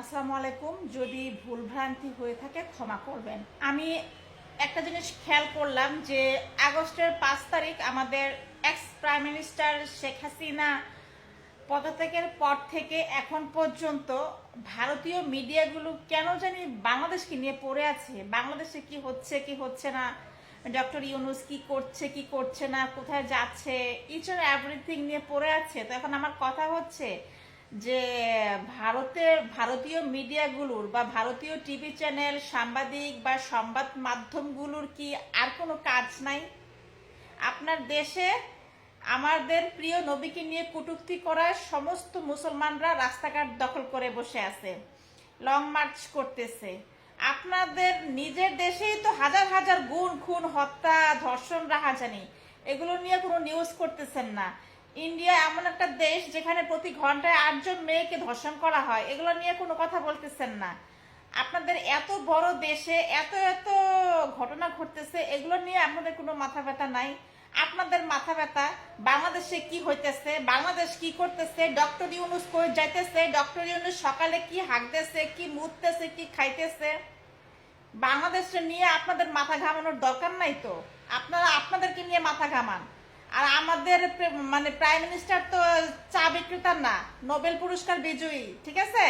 আসসালামু আলাইকুম। যদি ভুলভ্রান্তি হয়ে থাকে, ক্ষমা করবেন। আমি একটা জিনিস খেয়াল করলাম যে, আগস্টের পাঁচ তারিখ আমাদের ex prime minister Sheikh Hasina পদত্যাগের পর থেকে এখন পর্যন্ত ভারতীয় মিডিয়াগুলো কেন জানি বাংলাদেশকে নিয়ে পড়ে আছে। বাংলাদেশে কি হচ্ছে কি হচ্ছে না? ডক্টর ইউনুস কি করছে কি করছে না? কোথায় যাচ্ছে? ইচ অ্যান্ড এভরিথিং নিয়ে পড়ে আছে। তো এখন আমার কথা হচ্ছে যে ভারতের ভারতীয় মিডিয়াগুলোর বা ভারতীয় টিভি চ্যানেল, সাংবাদিক বা সংবাদ মাধ্যমগুলোর কি আর কোনো কাজ নাই? আপনার দেশে আমাদের প্রিয় নবীকে নিয়ে কটূক্তি করার সমস্ত মুসলমানরা রাস্তাঘাট দখল করে বসে আছে লং মার্চ করতেছে। আপনাদের নিজের দেশেই তো হাজার হাজার গুণ, খুন, হত্যা, ধর্ষণ, রাহাজানি, এগুলো নিয়ে কোনো নিউজ করতেছেন না। ইন্ডিয়া এমন একটা দেশ যেখানে প্রতি ঘন্টায় আটজন মেয়েকে ধর্ষণ করা হয়। এগুলো নিয়ে কোনো কথা বলতেছেন না। আপনাদের এত বড় দেশে এত এত ঘটনা ঘটতেছে, এগুলো নিয়ে আপনাদের কোনো মাথা ব্যথা নাই? আপনাদের মাথা ব্যথা? বাংলাদেশে কি হইতেছে? বাংলাদেশ কি করতেছে? ডক্টর ইউনুস কই যাইতেছে? ডক্টর ইউনুস সকালে কি হাঁকতেছে কি মুততেছে, কি খাইতেছে? বাংলাদেশে নিয়ে আপনাদের মাথা ঘামানোর দরকার নাই তো? আপনারা, আপনাদেরকে নিয়ে মাথা ঘামান। আর আমাদের মানে প্রাইম মিনিস্টার তো চা বিক্রেতার না নোবেল পুরস্কার বিজয়ী ঠিক আছে?